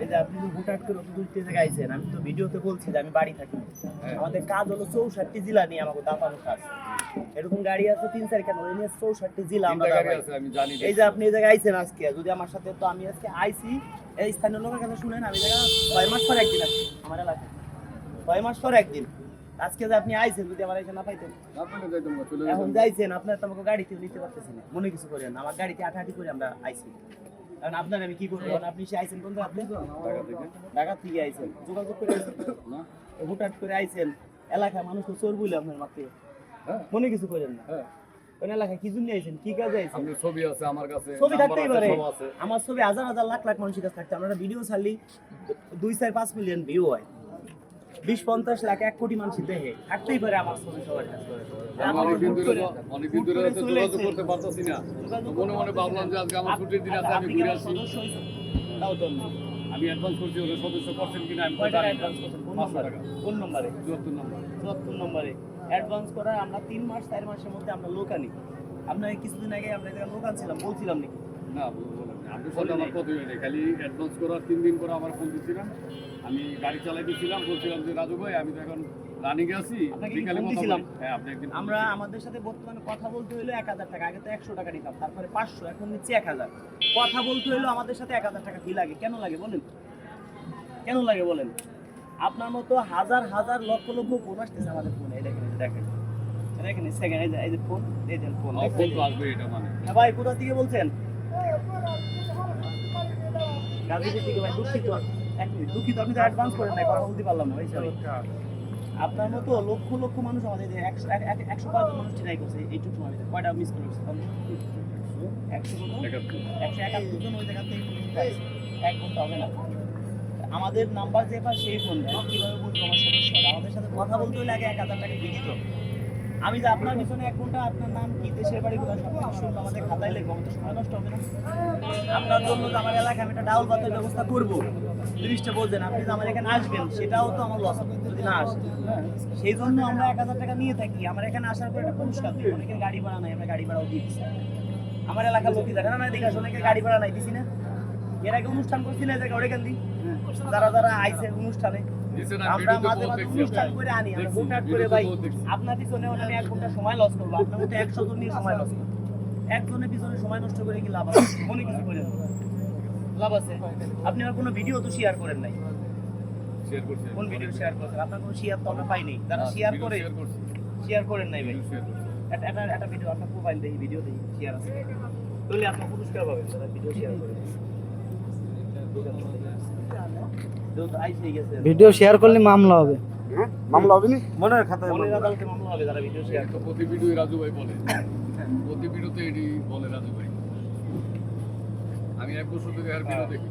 এই যে আপনি হুটহাট করে দূর থেকে গাইছেন আমি তো ভিডিওতে বলছি যে আমি বাড়ি থাকি। হ্যাঁ। আমাদের কাজ হলো চৌষট্টি জেলা নিয়ে আমাকে দাপানো কাজ। এরকম গাড়ি আছে তিন চার কেন? ওই নিয়ে চৌষট্টি জেলা আমরা এই যে আপনি এই জায়গায় আইছেন আজকে যদি আমার সাথে তো আমি আজকে আইছি এই স্থানীয় লোকের কাছে শুনেন আমি জায়গা ছয় মাস পর একদিন আসছি আমার এলাকায়। ছয় মাস পর একদিন। আজকে যে আপনি আইছেন যদি আমার এখানে না পাইতেন। এখন যাইছেন আপনার তো আমাকে গাড়িতে নিতে পারতেছেন না মনে কিছু করেন না। আমার গাড়িতে আঠাআঠি করে আমরা আইছি। কারণ আপনার আমি কি করব? আপনি সে আইসেন কোন আপনি? ঢাকা থেকে। আইসেন। যোগাযোগ করে আইসেন। হুটহাট করে আইসেন। এলাকায় মানুষ তো চোর বলে আপনার মাকে হ্যাঁ। মনে কিছু করেন না। হ্যাঁ। কোন এলাকায় কি জন্য আইছেন কি কাজে আইছেন আপনার ছবি আছে আমার কাছে। ছবি থাকতেই পারে। আমার ছবি হাজার হাজার লাখ লাখ মানুষের কাছে থাকতে। আমরা ভিডিও ছাড়লি দুই চার পাঁচ মিলিয়ন ভিউ হয়। বিশ পঞ্চাশ লাখ এক কোটি মানুষ দেখে থাকতেই পারে আমার ছবি সবার কাছে। অনেকদিন ধরে অনেকদিন ধরে হুট করে হয়তো চলে যোগাযোগ করতে পারতাছি না। মনে মনে ভাবলাম যে আজকে আমার ছুটির দিন আছে আমি ঘুরে আসি। তাও তো আমি অ্যাডভান্স করছি ওদের সদস্য করছেন কিনা আমি কয় টাকা অ্যাডভান্স করছেন? কোন নম্বরে? কোন নম্বরে? চুয়াত্তর নম্বর। চুয়াত্তর নম্বরে। অ্যাডভান্স করা আমরা তিন মাস চার মাসের মধ্যে আমরা লোক আনি। আপনার কিছুদিন আগে আমরা লোক আনছিলাম বলছিলাম নাকি? না। আপনার সাথে আমার কত হয়ে খালি অ্যাডভান্স করার তিন দিন পরে আমার ফোন আমি গাড়ি চালাইতেছিলাম বলছিলাম যে রাজু ভাই আমি তো এখন রানিং আছি বিকালে কথা হ্যাঁ আপনি একদিন আমরা আমাদের সাথে বর্তমানে কথা বলতে হইল এক হাজার টাকা আগে তো একশো টাকা নিতাম তারপরে পাঁচশো এখন নিচ্ছি এক হাজার। কথা বলতে হইল আমাদের সাথে এক হাজার টাকা কি লাগে? কেন লাগে বলেন? কেন লাগে বলেন? আপনার মতো হাজার হাজার লক্ষ লক্ষ ফোন আসতেছে আমাদের ফোনে দেখেন দেখেন। দেখেন সেকেন্ড এই যে ফোন এই যে ফোন মানে। হ্যাঁ ভাই কোথা থেকে বলছেন? গাজীপুর থেকে ভাই দুঃখিত। এক মিনিট দুঃখিত আপনি তো অ্যাডভান্স করেন নাই কথা বলতে পারলাম না ভাই sorry। আপনার মতো লক্ষ লক্ষ মানুষ আমাদের একশো এক- এক- একশো মানুষ চিনাই করছে এইটুকু সময় কয়টা মিস করেছে? একশো একশো একাত্তর জন ওই জায়গা থেকে। এক ঘণ্টা হবে না। আমাদের নাম্বার যে পায় সেই ফোন দেয় কীভাবে বুঝব আমার সদস্য আমাদের সাথে কথা বলতে হলে আগে এক হাজার টাকা দিয়ে দিত। আমি যে আপনার পিছনে এক ঘণ্টা আপনার নাম কি, দেশের বাড়ি কোথায়, সব কিছু আমাদের খাতায় লিখব, আমাদের সময় নষ্ট হবে না। আপনার জন্য তো আমার এলাকায় আমি একটা ডাউল ভাতের ব্যবস্থা করব। জিনিসটা বলছেন, আপনি যে আমার এখানে আসবেন, সেটাও তো আমার লস হবে, যদি না আসে। সেই জন্য আমরা এক হাজার টাকা নিয়ে থাকি। আমার এখানে আসার পর একটা পুরস্কার দিই। অনেকের গাড়ি ভাড়া নাই, আমরা গাড়ি ভাড়াও দিচ্ছি। আমার এলাকার লোকই দেখে না দেখে অনেকের গাড়ি ভাড়া নাই, দিছি না। এর আগে অনুষ্ঠান করছি না জায়গায় ওরে দিই। যারা যারা আইছে অনুষ্ঠানে আমরা মাঝে মাঝে অনুষ্ঠান করে আনি আমরা করে ভাই আপনার পিছনে আমি এক ঘণ্টা সময় লস করব আপনার মতো একশো জন নিয়ে সময় লস করব। একজনের পিছনে সময় নষ্ট করে কি লাভ আছে? মনে কিছু করে লাভ আছে। আপনি আমার কোনো ভিডিও তো শেয়ার করেন নাই। শেয়ার কোন ভিডিও শেয়ার করেছেন? আপনার কোনো শেয়ার তো আমরা পাইনি। যারা শেয়ার করে শেয়ার করেন নাই ভাই। একটা একটা ভিডিও আপনার প্রোফাইল দেখি ভিডিও দেখি শেয়ার আছে তাহলে আপনার পুরস্কার পাবেন যারা ভিডিও শেয়ার করে। ভিডিও শেয়ার করলে মামলা হবে। মামলা হবে নি? মনের খাতায় মনের আদালতে মামলা হবে যারা ভিডিও শেয়ার প্রতি ভিডিও রাজু ভাই বলে। প্রতি ভিডিওতে এটি বলে রাজু ভাই। আমি এক বছর থেকে আর ভিডিও দেখি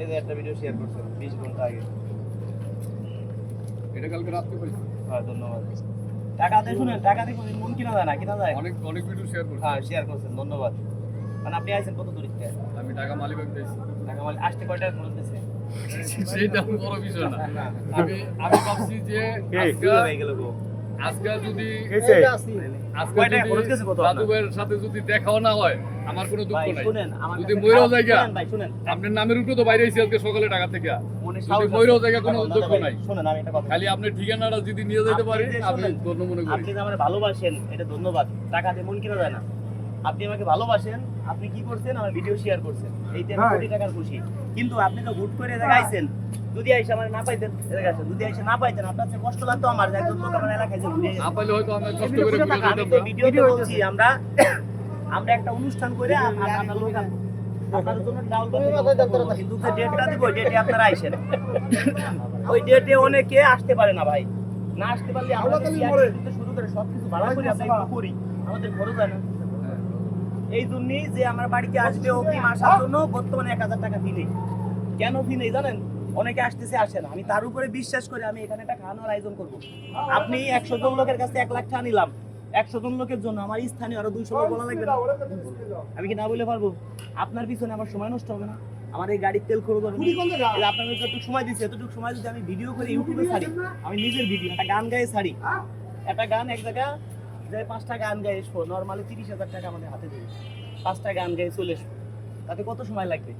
এই যে একটা ভিডিও শেয়ার করছেন বিশ ঘণ্টা আগে। এটা কালকে রাত্রে পাইছি হ্যাঁ ধন্যবাদ। টাকা দিয়ে শুনেন টাকা দিয়ে মন কিনা যায় না কিনা যায়। অনেক অনেক ভিডিও শেয়ার করছি। হ্যাঁ শেয়ার করছেন ধন্যবাদ। মানে আপনি আইছেন কত দূর থেকে? আমি টাকা মালিবাগ মানে আসতে কয়টা খরচ সেটা বড় বিষয় না। আমি আমি ভাবছি যে আজকে হয়ে গেল গো আজকে যদি আজকে যদি খরচ গেছে কত? রাজু আপনার? সাথে যদি দেখাও না হয় আমার কোনো দুঃখ নাই। যদি কাছে জায়গা শুনেন ভাই শুনেন। আপনার নামের উপরে তো বাইরে আজকে সকালে টাকা থেকে। যদি জায়গা কোনো দুঃখ নাই। খালি আপনার ঠিকানাটা যদি নিয়ে যেতে পারি আমি ধন্য মনে করি। আপনি আমার ভালোবাসেন এটা ধন্যবাদ। টাকা দিয়ে মন কিনা যায় না। আপনি আমাকে ভালোবাসেন আপনি কি করছেন? আমার ভিডিও শেয়ার করছেন। এইতে আমি কোটি টাকার খুশি। কিন্তু আপনি তো হুট করে আইছেন। যদি আইসে আমার না পাইতেন এলাকায় আসেন। যদি আইসে না পাইতেন আপনার যে কষ্ট লাগতো আমার যে একজন লোক আমার এলাকায় যে ঘুরে না পাইলে হয়তো আমি কষ্ট করে আমি ভিডিও তো ভিডিওতে বলছি আমরা আমরা একটা অনুষ্ঠান করে আমরা লোক। আপনার জন্য ডাউল কিন্তু যে ডেটটা দিব ডেটে আপনারা আইসেন। ওই ডেটে অনেকে আসতে পারে না ভাই। না আসতে পারলে আমরা তো শুরু করে সবকিছু ভাড়া করে আমরা করি। আমাদের খরচ হয় না এই জন্যই যে আমার বাড়িতে আসবে অগ্রিম আসার জন্য বর্তমানে এক হাজার টাকা ফি নেই। কেন ফি নেই জানেন? অনেকে আসতেছে আসে না। আমি তার উপরে বিশ্বাস করে আমি এখানে একটা খাওয়ানোর আয়োজন করব। আপনি একশো জন লোকের কাছে এক লাখ টাকা নিলাম। একশো জন লোকের জন্য আমার স্থানীয় আরও দুইশো লোক বলা লাগবে না। আমি কি না বলে পারব? আপনার পিছনে আমার সময় নষ্ট হবে না। আমার এই গাড়ির তেল খরচ হবে আপনার যতটুকু সময় দিচ্ছে এতটুকু সময় যদি আমি ভিডিও করে ইউটিউবে ছাড়ি আমি নিজের ভিডিও একটা গান গায়ে ছাড়ি। একটা গান এক জায়গা যে পাঁচটা গান গায়ে এসবো। নর্মালি তিরিশ হাজার টাকা আমাদের হাতে দেবে। পাঁচটা গান গায়ে চলে এসবো। তাতে কত সময় লাগবে?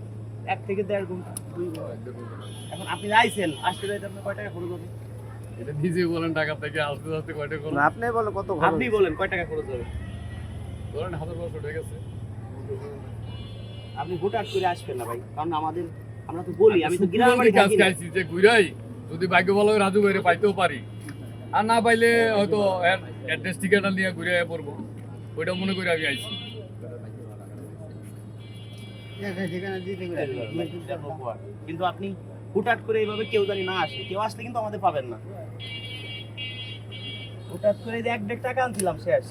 এক থেকে দেড় ঘণ্টা দুই ঘণ্টা। এখন আপনি আইছেন আসতে যাইতে আপনার কয় টাকা খরচ হবে? এটা নিজে বলেন ঢাকা থেকে আসতে আসতে কয়টা করুন আপনি বলেন কত আপনি বলেন কয় টাকা খরচ হবে? ধরেন হাজার বারোশো ঠিক আছে আপনি হুটহাট করে আসবেন না ভাই কারণ আমাদের আমরা তো বলি আমি তো গ্রামের বাড়ি কাজ থাকি যে ঘুরাই যদি ভাগ্য ভালো হয় রাজু ভাইরে পাইতেও পারি। আর না পাইলে হয়তো অ্যাড্রেস ঠিকানা নিয়ে ঘুরে পড়ব। ওইটা মনে করে আমি আইছি। কিন্তু আপনি হুটাট করে এইভাবে কেউ জানি না আসে। কেউ আসলে কিন্তু আমাদের পাবেন না। হুটাট করে যে এক দেড় টাকা আনছিলাম শেষ।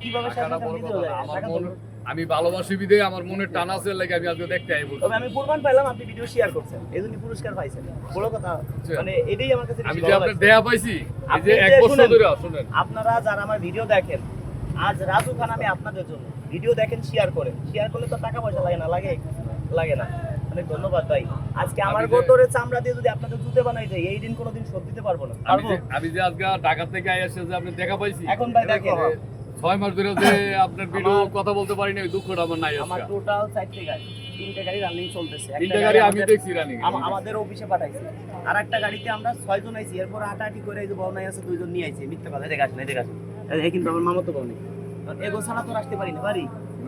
কীভাবে হয়েছে বড় আমি মন ভালোবাসি বিদে আমার মনের টান আছে লাগে আমি আজকে দেখতে আই বলছি তবে আমি প্রমাণ পাইলাম আপনি ভিডিও শেয়ার করছেন। এই জন্য পুরস্কার পাইছেন। বড় কথা মানে এটাই আমার কাছে আমি যে আপনার দেয়া পাইছি এই যে এক বছর ধরে শুনেন। আপনারা যারা আমার ভিডিও দেখেন আজ রাজু খান আমি আপনাদের জন্য ভিডিও দেখেন শেয়ার করেন। শেয়ার করলে তো টাকা পয়সা লাগে না লাগে লাগে না। অনেক ধন্যবাদ ভাই। আজকে আমার আমি গোতরে চামড়া দিয়ে যদি আপনাদের জুতে বানাই দেয় এই দিন কোনোদিন শোধ দিতে পারব না। আমি যে আজকে ঢাকা থেকে আই আসছে যে আপনি দেখা পাইছি এখন ভাই দেখেন। ছয় মাস ধরে যে আপনার ভিডিও কথা বলতে পারি না দুঃখটা আমার নাই আমার টোটাল চারটে গাড়ি তিনটে গাড়ি রানিং চলতেছে তিনটা গাড়ি আমি আমাদের- দেখছি রানিং আমাদের অফিসে পাঠাইছে আর একটা গাড়িতে আমরা ছয়জন আইছি এরপর হাঁটাহাঁটি করে এই যে বনাই আছে দুইজন নিয়ে আইছি মিথ্যা কথা আসেন আসেন এই কিন্তু আমার মামা তো বনে এগো ছাড়া তো আসতে পারি না বাড়ি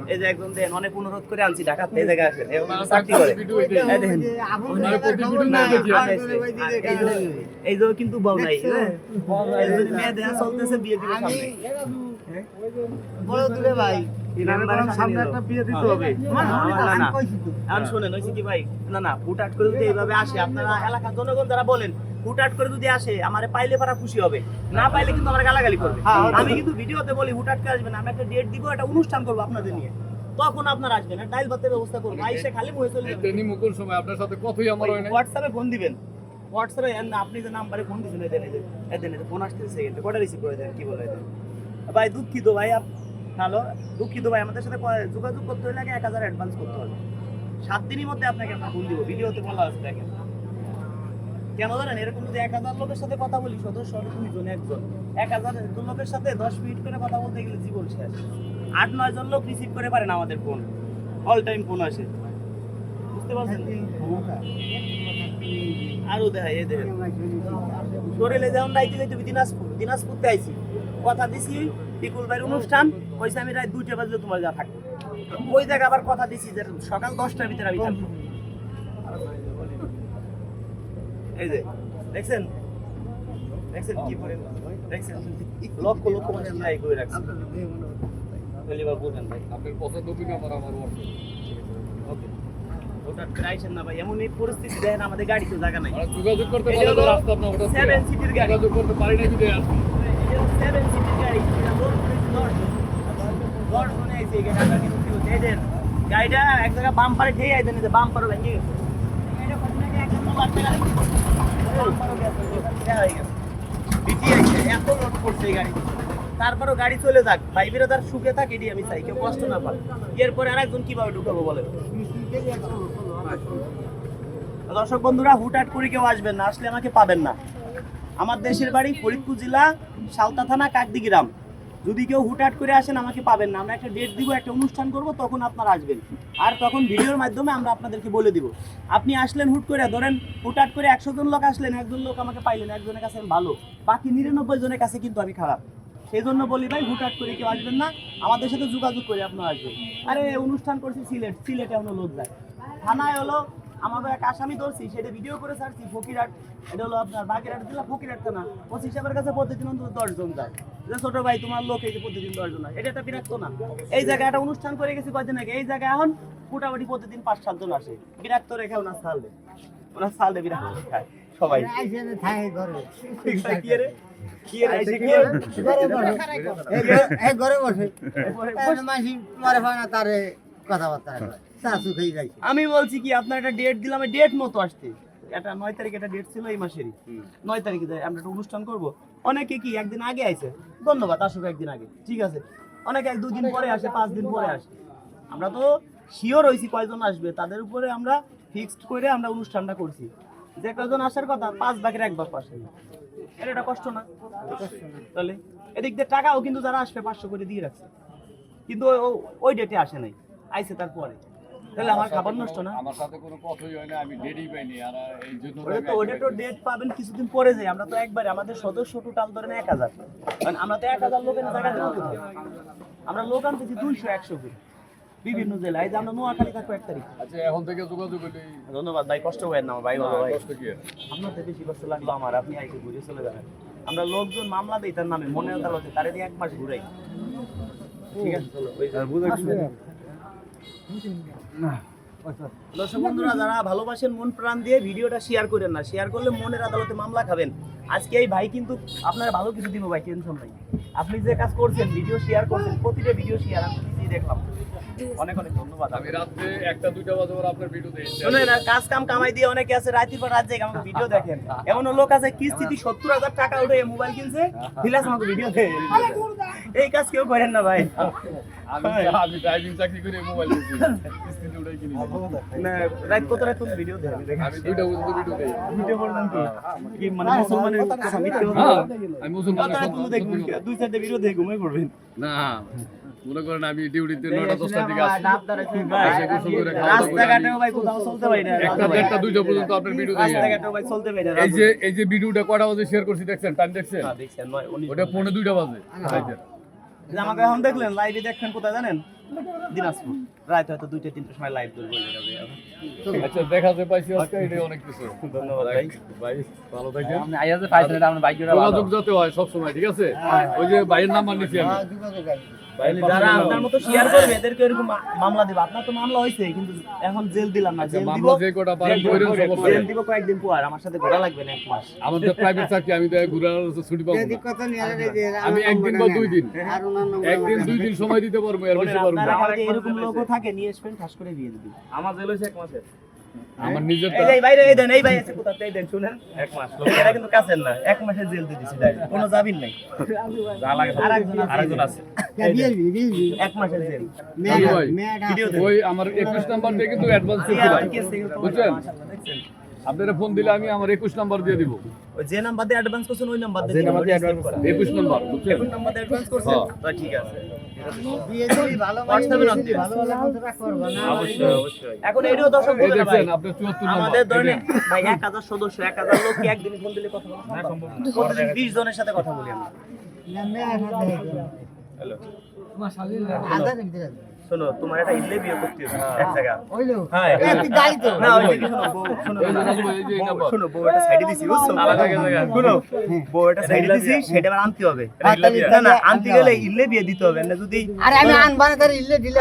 এই যে একজন দেন অনেক অনুরোধ করে আনছি ঢাকা এই জায়গায় আসেন চাকরি করে এই যে- কিন্তু বউ নাই হ্যাঁ? চলতেছে বিয়ে দিবে সামনে সামনে একটা বিয়ে দিতে হবে। না, না, না। এখন শোনেন হয়েছে কি ভাই না না হুটহাট করে যদি এইভাবে আসে আপনারা এলাকার জনগণ যারা বলেন হুটহাট করে যদি আসে আমারে পাইলে পারা খুশি হবে। না পাইলে কিন্তু আমার গালাগালি করবে। আমি কিন্তু ভিডিওতে বলি হুটহাট করে আসবেন আমি একটা ডেট দিব একটা অনুষ্ঠান করব আপনাদের নিয়ে। তখন আপনারা আসবেন ডাইল ভাতের ব্যবস্থা করব। আইসে খালি মুখে চলে যাবেন তেনি মুকুল সময় আপনার সাথে কতই আমার হয় না হোয়াটসঅ্যাপে ফোন দিবেন। হোয়াটসঅ্যাপে আপনি যে নাম্বারে ফোন দিয়েছেন এদেন এদেন এদেন ফোন আসতেছে সেকেন্ডে কটা রিসিভ করে দেন কি বলে ভাই, দুঃখিত ভাই হ্যালো, দুঃখিত ভাই, আমাদের সাথে যোগাযোগ করতে হলে আগে এক হাজার অ্যাডভান্স করতে হবে। সাত দিনের মধ্যে আপনাকে আমরা ফোন দিব, ভিডিওতে বলা আছে দেখেন। কেন জানেন, এরকম যদি এক হাজার লোকের সাথে কথা বলি, সদস্য হবে দুইজন একজন এক হাজার লোকের সাথে দশ মিনিট করে কথা বলতে গেলে জীবন শেষ। আট, নয় জন লোক রিসিভ করে পারেন আমাদের ফোন অল টাইম ফোন আসে। বুঝতে পারছেন? আরও দেখাই, এই দেখেন। শরীরে যেমন যাইতে হবে দিনাজপুর দিনাজপুরতে আইছি। কথা দিছি বিকুল ভাইয়ের অনুষ্ঠান কইছে আমি রাত দুইটা বাজলে তোমার যা থাকব। ওই জায়গা আবার কথা দিছি যে সকাল দশটার ভিতরে আমি থাকব। এই যে দেখছেন? দেখছেন কি করে দেখছেন? লক্ষ লক্ষ মানুষ নাই করে রাখছে। এবার বুঝেন ভাই। আপনার পছন্দ কি আমার আমার ওকে। ওটা ট্রাইছেন না ভাই এমন এই পরিস্থিতি দেখেন আমাদের গাড়িতে জায়গা নাই। যোগাযোগ করতে এই পারলে হলো তো রাস্তা আপনার ওটা সেভেন সিটির গাড়ি। যোগাযোগ করতে পারি না সেভেন সিটির গাড়ি এটা লোড করেছি দশ দশ জনে আইছে এই গাড়িটা কিন্তু কি হচ্ছে এই দেন গাড়িটা এক জায়গায় বাম্পারে ঠেয়ে আইছে না বাম্পারও ভেঙে গেছে গাড়িটা কত টাকা এক লাখ টাকা বাম্পারও গেছে দেয়া হয়ে গেছে বিটি আইছে এত গাড়ি তারপরও গাড়ি চলে যাক, ভাই বিরোধার সুখে থাক এটি আমি চাই, কেউ কষ্ট না পায় এরপরে আর একজন কীভাবে ঢুকাবো বলে দর্শক বন্ধুরা, হুটহাট করে কেউ আসবেন না, আসলে আমাকে পাবেন না। আমার দেশের বাড়ি ফরিদপুর জেলা, সালতা থানা কাকদি গ্রাম যদি কেউ হুটহাট করে আসেন, আমাকে পাবেন না। আমরা একটা ডেট দিব, একটা অনুষ্ঠান করব, তখন আপনারা আসবেন। আর তখন ভিডিওর মাধ্যমে আমরা আপনাদেরকে বলে দিব। আপনি আসলেন হুট করে, ধরেন হুটহাট করে একশো জন লোক আসলেন, একজন লোক আমাকে পাইলেন, একজনের কাছে আমি ভালো। বাকি নিরানব্বই জনের কাছে কিন্তু আমি খারাপ। সেই জন্য বলি, ভাই, হুটহাট করে কেউ আসবেন না। আমাদের সাথে যোগাযোগ করে আপনারা আসবেন। আরে, অনুষ্ঠান করছি সিলেট, সিলেটে এখনও লোক যায়। থানায় হলো আমাদের এক আসামি ধরছি সেটা ভিডিও করে ছাড়ছি ফকিরহাট এটা হলো আপনার বাগেরহাট জেলা ফকিরহাট থানা। ওসি সাহেবের কাছে প্রতিদিন অন্তত দশজন যায়। যে ছোট ভাই তোমার লোক এই যে প্রতিদিন দশজন হয়। এটা একটা বিরক্ত না। এই জায়গায় একটা অনুষ্ঠান করে গেছি কয়দিন আগে। এই জায়গায় এখন মোটামুটি প্রতিদিন পাঁচ সাতজন আসে। বিরক্ত রেখে ওনার সালবে ওনার সালবে বিরক্ত খায় সবাই? ঘরে। বসে। মাসি মারে না তারে কথাবার্তা। চা যাইছে। আমি বলছি কি আপনার একটা ডেট দিলাম ডেট মতো আসতে। এটা নয় তারিখ একটা ডেট ছিল এই মাসেরই। নয় তারিখে আমরা একটা অনুষ্ঠান করব। অনেকে কি একদিন আগে আইছে? ধন্যবাদ আসুক একদিন আগে। ঠিক আছে। অনেকে এক দুদিন পরে আসে পাঁচ দিন পরে আসে। আমরা তো শিওর হয়েছি কয়জন আসবে। তাদের উপরে আমরা ফিক্সড করে আমরা অনুষ্ঠানটা করছি। যে কয়জন আসার কথা পাঁচ ভাগের এক ভাগ পাশে। এটা একটা কষ্ট না? তাহলে এদিক দিয়ে টাকাও কিন্তু যারা আসবে পাঁচশো করে দিয়ে রাখছে। কিন্তু ওই ডেটে আসে নাই। আইছে তারপরে। তাহলে আমার খাবার নষ্ট না? আমার সাথে কোনো কথাই হয় না আমি ডেডি পাইনি আর এই জন্য ওটা তো ওটা তো ডেট পাবেন কিছুদিন পরে যাই আমরা তো একবারে আমাদের সদস্য টোটাল ধরেন এক হাজার। কারণ আমরা তো এক হাজার লোকের জায়গা দেবো? আমরা লোক আনতেছি দুইশো একশো করে। বিভিন্ন জেলায়। যে আমরা নোয়াখালী থাকব এক তারিখ। আচ্ছা এখন থেকে যোগাযোগ হলে ধন্যবাদ ভাই কষ্ট করেন না আমার ভাই ভালো ভাই। কষ্ট কি? আপনার থেকে বেশি কষ্ট লাগল আমার আপনি আইসে ঘুরে চলে যাবেন। আমরা লোকজন মামলা দিই তার নামে মনে আদালতে তারে দিয়ে এক মাস ঘুরাই। ঠিক আছে? চলো ওই যে- দর্শক বন্ধুরা যারা ভালোবাসেন মন প্রাণ দিয়ে ভিডিওটা শেয়ার করেন না শেয়ার করলে মনের আদালতে মামলা খাবেন। আজকে এই ভাই কিন্তু আপনার ভালো কিছু দিব ভাই টেনশন নাই। আপনি যে কাজ করছেন ভিডিও শেয়ার করছেন প্রতিটা ভিডিও শেয়ার আমি নিজেই দেখলাম। অনেক অনেক ধন্যবাদ আমি রাত্রে একটা দুইটা বাজে আপনার ভিডিও দেখছি। শুনেন কাজ কাম কামাই দিয়ে অনেকে আছে রাতের পর রাত জেগে আমাকে ভিডিও দেখেন। এমন লোক আছে কিস্তিতে সত্তর হাজার টাকা উঠে মোবাইল কিনছে ফিলাস আমাকে ভিডিও দেয়। এই কাজ কেউ করেন না ভাই। আমি আমি ড্রাইভিং চাকরি করে মোবাইল কিনছি। কিস্তিতে কিনি। না রাত কত রাত ভিডিও দেয় আমি দুইটা পর্যন্ত ভিডিও দেই ভিডিও করলেন কি কি মানে মুসলমানের কথা মিথ্যে কথা হ্যাঁ, আমি মুসলমানের রাত দেখবেন দুই চারটে ভিডিও দেখে ঘুমিয়ে পড়বেন না মনে করেন আমি ডিউটিতে নয়টা দশটার দিকে আসি। ভাই, এসে গোসল করে খাওয়া দাওয়া করে রাস্তাঘাটেও ভাই কোথাও চলতে পারি না। একটা দেড়টা দুইটা পর্যন্ত আপনার ভিডিও দেখি রাস্তাঘাটেও ভাই চলতে পারি না এই যে এই যে ভিডিওটা কটা বাজে শেয়ার করছি দেখছেন? টাইম দেখছেন? হ্যাঁ, ওটা পৌনে দুইটা বাজে। রাইতের। যে আমাকে এখন দেখলেন লাইভে দেখবেন কোথায় জানেন? দিনাজপুর। রাত হয়তো দুইটা তিনটার সময় লাইভ করব আচ্ছা দেখাতে পাইছি আজকে এটা অনেক কিছু। ধন্যবাদ ভাই। ভাই ভালো থাকেন। আপনি আইয়াতে পাইছেন এটা আপনার বাইকটা যোগাযোগ যাতে হয় সবসময় ঠিক আছে? ওই যে ভাইয়ের নাম্বার নিচ্ছি আমি। যোগাযোগ আছে। ভাইয়ের যারা আপনার মতো শেয়ার করবে এদেরকে এরকম মামলা দিব। আপনার তো মামলা হয়েছে কিন্তু এখন জেল দিলাম না। জেল মামলা যে কটা পারেন কইরেন সমস্যা জেল দিব কয়েকদিন পর আমার সাথে ঘোরা লাগবে না এক মাস। আমাদের প্রাইভেট চাকরি আমি তো ঘুরার ছুটি পাবো না। কথা নিয়ে আরে যে আর আমি একদিন বা দুই দিন। একদিন দুই দিন সময় দিতে পারব এর বেশি পারব না। এরকম লোকও থাকে নিয়ে আসবেন ঠাস করে দিয়ে দিবি। আমার জেল হয়েছে এক মাসের। আমার নিজের এই বাইরে এই দেন এই ভাই আছে কোথাতে এই দেন শুনেন। এক মাস এরা কিন্তু কাছেন না এক মাসের জেল দিয়ে দিছি ডাইরেক্ট কোনো জামিন নাই। যা লাগে আরেকজন আরেকজন আছে। বিএলবি বিএলবি এক মাসের জেল। জাদু ভাই, মেয়েটা ভিডিও দেন ওই আমার একুশ নাম্বার দিয়ে কিন্তু অ্যাডভান্স করছিলাম বুঝছেন? আপনারা ফোন দিলে আমি আমার একুশ নাম্বার দিয়ে দিব। ওই যে নাম্বার দিয়ে অ্যাডভান্স করছেন ওই নাম্বার দিয়ে নাম্বার দিয়ে অ্যাডভান্স করা একুশ নাম্বার বুঝছেন? এখন নাম্বার দিয়ে অ্যাডভান্স করছেন? হ্যাঁ। তো ঠিক আছে। মানে এখন এটাও দর্শক আমাদের ধরেন ভাই এক হাজার সদস্য এক হাজার লোক একদিন ফোন দিলে কথা বলা বিশ জনের সাথে কথা বলি আমরা। হ্যালো। শোনো তোমার একটা ইল্লে বিয়ে করতে হবে। এক জায়গা। হ্যাঁ গাড়ি তো। না ওই যে শোনো বউ শোনো বউ- শোনো বউ একটা সাইডে দিছি বুঝছ? আলাদা জায়গা। শোনো বউ একটা সাইডে দিছি সেটা আবার আনতে হবে। না না আনতে গেলে ইল্লে বিয়ে দিতে হবে না যদি আরে আমি আনবানে তার ইল্লে দিলে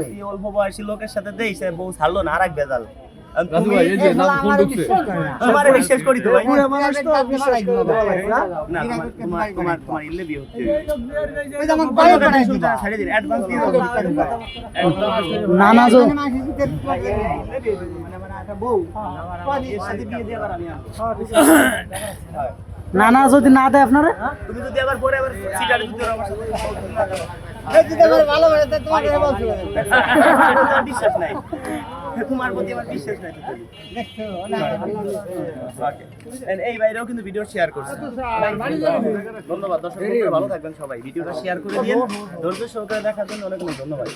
যদি অল্প বয়সী লোকের সাথে দেই সে বউ ছাড়লো না আরেক বেজাল আর তোমারে বিশ্বাস করি তো ভাই। না। তোমার- তোমার তোমার তোমার ইল্লে বিয়ে হচ্ছে। নানা জো মানে দিয়ে আবার আমি আনব। নানা যদি না দেয় আপনারা? তুমি যদি আবার পরে আবার সিটারে যদি ভালো করে তা তোমাকে বলছো। সেটা তো আমার বিশ্বাস নাই। এই বাইরেও কিন্তু ভিডিও শেয়ার করছে। ধন্যবাদ, দর্শক ভালো থাকবেন সবাই। ভিডিওটা শেয়ার করে দিন। ধৈর্য সহকারে দেখার জন্য অনেক অনেক ধন্যবাদ।